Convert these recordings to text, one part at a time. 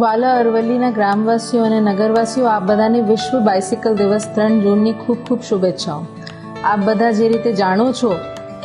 વાલા અરવલ્લીના ગ્રામવાસીઓ અને નગરવાસીઓ, આપ બધાને વિશ્વ બાઇસિકલ દિવસ ત્રણ જૂનની ખૂબ ખૂબ શુભેચ્છાઓ. આપ બધા જે રીતે જાણો છો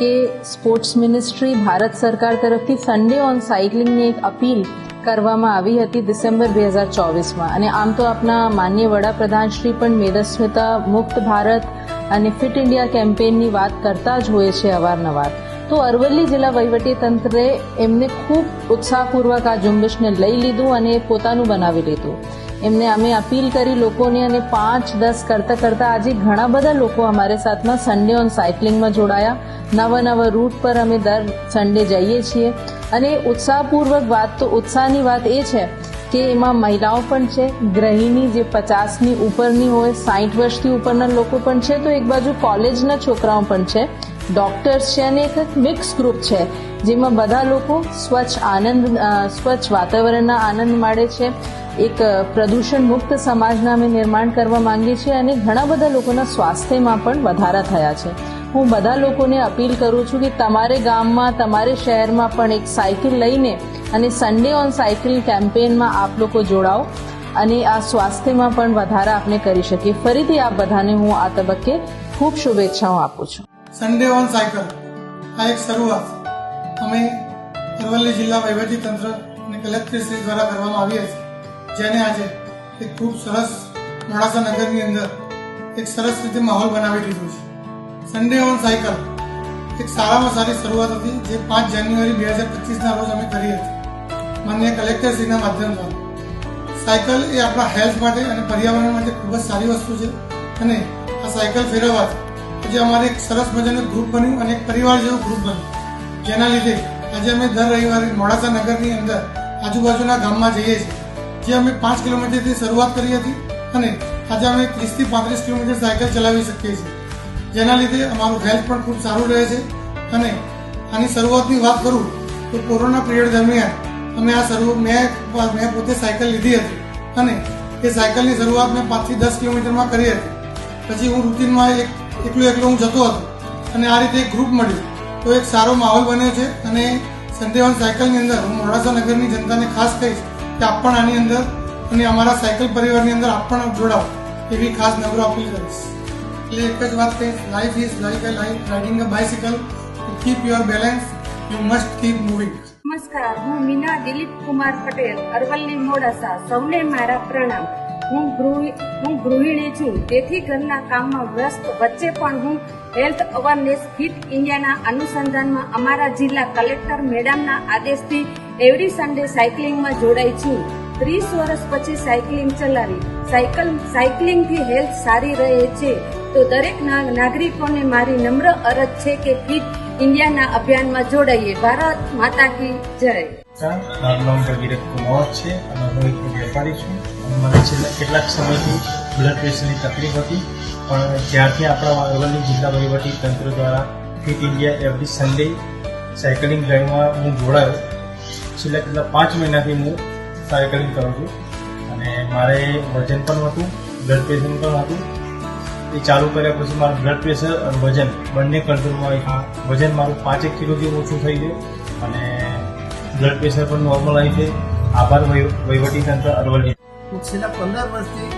કે સ્પોર્ટ્સ મિનિસ્ટ્રી ભારત સરકાર તરફથી સન્ડે ઓન સાયકલિંગની એક અપીલ કરવામાં આવી હતી ડિસેમ્બર બે હજાર ચોવીસમાં. અને આમ તો આપના માન્ય વડાપ્રધાન શ્રી પણ મેદસ્વતા મુક્ત ભારત અને ફિટ ઇન્ડિયા કેમ્પેનની વાત કરતા જ હોય છે અવારનવાર. તો અરવલ્લી જિલ્લા વહીવટી તંત્રે એમને ખૂબ ઉત્સાહપૂર્વક આ ઝુંબેશને લઈ લીધું અને પોતાનું બનાવી લીધું. એમને અમે અપીલ કરી લોકોને અને પાંચ દસ કરતાં કરતાં આજે ઘણા બધા લોકો અમારે સાથમાં સન્ડે ઓન સાયકલિંગમાં જોડાયા. નવા નવા રૂટ પર અમે દર સન્ડે જઈએ છીએ. અને ઉત્સાહપૂર્વક વાત તો ઉત્સાહની વાત એ છે કે એમાં મહિલાઓ પણ છે, ગૃહિણી જે પચાસની ઉપરની હોય સાઠ વર્ષથી ઉપરના લોકો પણ છે, તો એક બાજુ કોલેજના છોકરાઓ પણ છે, ડોક્ટર્સ છે અને એક મિક્સ ગ્રુપ છે, જેમાં બધા લોકો સ્વચ્છ આનંદ સ્વચ્છ વાતાવરણના આનંદ માણે છે, એક પ્રદૂષણ મુક્ત સમાજના અમે નિર્માણ કરવા માંગીએ છીએ અને ઘણા બધા લોકોના સ્વાસ્થ્યમાં પણ વધારા થયા છે. હું બધા લોકોને અપીલ કરું છું કે તમારે ગામમાં, તમારે શહેરમાં પણ એક સાયકલ લઈને અને સન્ડે ઓન સાયકલ કેમ્પેનમાં આપ લોકો જોડાઓ અને આ સ્વાસ્થ્યમાં પણ વધારા આપણે કરી શકીએ. ફરીથી આપ બધાને હું આ તબક્કે ખૂબ શુભેચ્છાઓ આપું છું. સન્ડે ઓન સાયકલ આ એક શરૂઆત અમે અરવલ્લી જિલ્લા વહીવટી તંત્ર અને કલેક્ટરશ્રી દ્વારા કરવામાં આવી હતી, જેને આજે એક ખૂબ સરસ મોડાસા નગરની અંદર એક સરસ રીતે માહોલ બનાવી દીધો છે. Sunday on cycle. એક સારામાં સારી શરૂઆત હતી, જે પાંચ જાન્યુઆરી બે હજાર પચીસના રોજ અમે કરી હતી. માન્ય કલેક્ટરશ્રીના માધ્યમ દ્વારા સાયકલ એ આપણા હેલ્થ માટે અને પર્યાવરણ માટે ખૂબ જ સારી વસ્તુ છે અને આ સાયકલ ફેરવવાથી આજે અમારે એક સરસ મજાનું ગ્રુપ બન્યું અને એક પરિવાર જેવું ગ્રુપ બન્યું. જેના લીધે આજે અમે દર રવિવારે મોડાસા નગરની અંદર આજુબાજુના ગામમાં જઈએ છીએ. જે અમે પાંચ કિલોમીટરથી શરૂઆત કરી હતી અને આજે અમે ત્રીસથી પાંત્રીસ કિલોમીટર સાયકલ ચલાવી શકીએ છીએ. જેના લીધે અમારું હેલ્થ પણ ખૂબ સારું રહે છે. અને આની શરૂઆતની વાત કરું, તો કોરોના પિરિયડ દરમિયાન અમે આ શરૂ, મેં મેં પોતે સાયકલ લીધી હતી. અને એ સાયકલની શરૂઆત મેં પાંચથી દસ કિલોમીટરમાં કરી હતી. પછી હું રૂટીનમાં એક, એકલો એકલો હું જતો હતો. અને આ રીતે એક ગ્રુપ મળ્યું. તો એક સારો માહોલ બન્યો છે. અને સંદેવાન સાયકલની અંદર, હું મોડાસા નગરની જનતાને ખાસ કહીશ કે આપ પણ આની અંદર અને અમારા સાયકલ પરિવારની અંદર આપ પણ જોડાવ એવી ખાસ નમ્ર અપીલ કરીશ. એટલે એક જ વાત કહીશ life is like a life riding a bicycle to keep your balance you must નમસ્કાર, હું મીના દિલીપ કુમાર પટેલ, અરવલ્લી મોડાસા. સૌને મારા પ્રણામ. હું હું ગૃહિણી છું. તેથી ઘરના કામમાં વ્યસ્ત. વચ્ચે પણ હું હેલ્થ અવેરનેસ ફિટ ઇન્ડિયાના અનુસંધાનમાં અમારા જિલ્લા કલેક્ટર મેડમના આદેશથી એવરી સન્ડે સાયકલિંગમાં જોડાઈ છું. ત્રીસ વર્ષ પછી સાયકલિંગ ચલાવી. સાયકલ, સાયકલિંગથી હેલ્થ સારી રહે છે. તો દરેક નાગરિકોને મારી નમ્ર અરજ છે કે ફિટ ઇન્ડિયાના અભિયાનમાં જોડાઈએ. ભારત માતા કી જય. મારું નામ ભગીરથ કુમાર છે અને હું એક વેપારી છું. મને છેલ્લા કેટલાક સમયથી બ્લડ પ્રેશરની તકલીફ હતી. પણ જ્યારથી આપણા અરવલ્લી જિલ્લા વહીવટી તંત્ર દ્વારા fit India every Sunday cycling ડ્રાઈવમાં હું જોડાયો. છેલ્લા કેટલા પાંચ મહિનાથી હું સાયકલિંગ કરું છું. અને મારે વજન પણ હતું બ્લડ પ્રેશર પણ હતું. એ ચાલુ કર્યા પછી મારું બ્લડ પ્રેશર અને વજન બંને કંટ્રોલમાં આવ્યું વજન મારું પાંચેક કિલોથી ઓછું થઈ ગયું અને બ્લડ પ્રેશર પણ નોર્મલ આવી છે આભાર વહીવટીતંત્ર વહીવટી તંત્ર અરવલ્લી. હું છેલ્લા પંદર વર્ષથી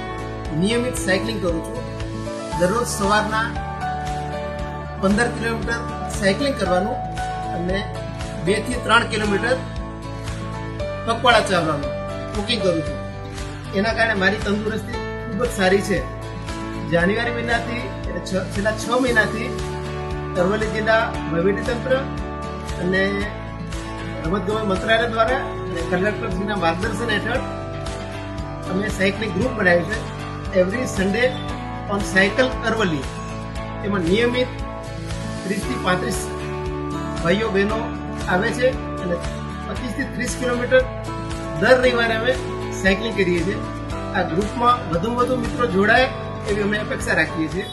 નિયમિત સાયકલિંગ કરું છું. દરરોજ સવારના પંદર કિલોમીટર સાયકલિંગ કરવાનું અને બેથી ત્રણ કિલોમીટર પગપાળા ચાલવાનું. વોકિંગ કરું છું. એના કારણે મારી તંદુરસ્તી ખૂબ જ સારી છે. જાન્યુઆરી મહિનાથી છેલ્લા છ મહિનાથી અરવલ્લી જિલ્લા વહીવટીતંત્ર અને રમતગમત મંત્રાલય દ્વારા અને કલેક્ટરશ્રીના માર્ગદર્શન હેઠળ અમે સાયકલિંગ ગ્રુપ બનાવ્યું છે. Every Sunday on cycle Aravalli એમાં નિયમિત ત્રીસથી પાંત્રીસ ભાઈઓ, બહેનો આવે છે અને પચીસથી ત્રીસ કિલોમીટર દર રવિવારે અમે સાયકલિંગ કરીએ છીએ. આ ગ્રુપમાં વધુ વધુ મિત્રો જોડાય એવી અમે અપેક્ષા રાખીએ છીએ.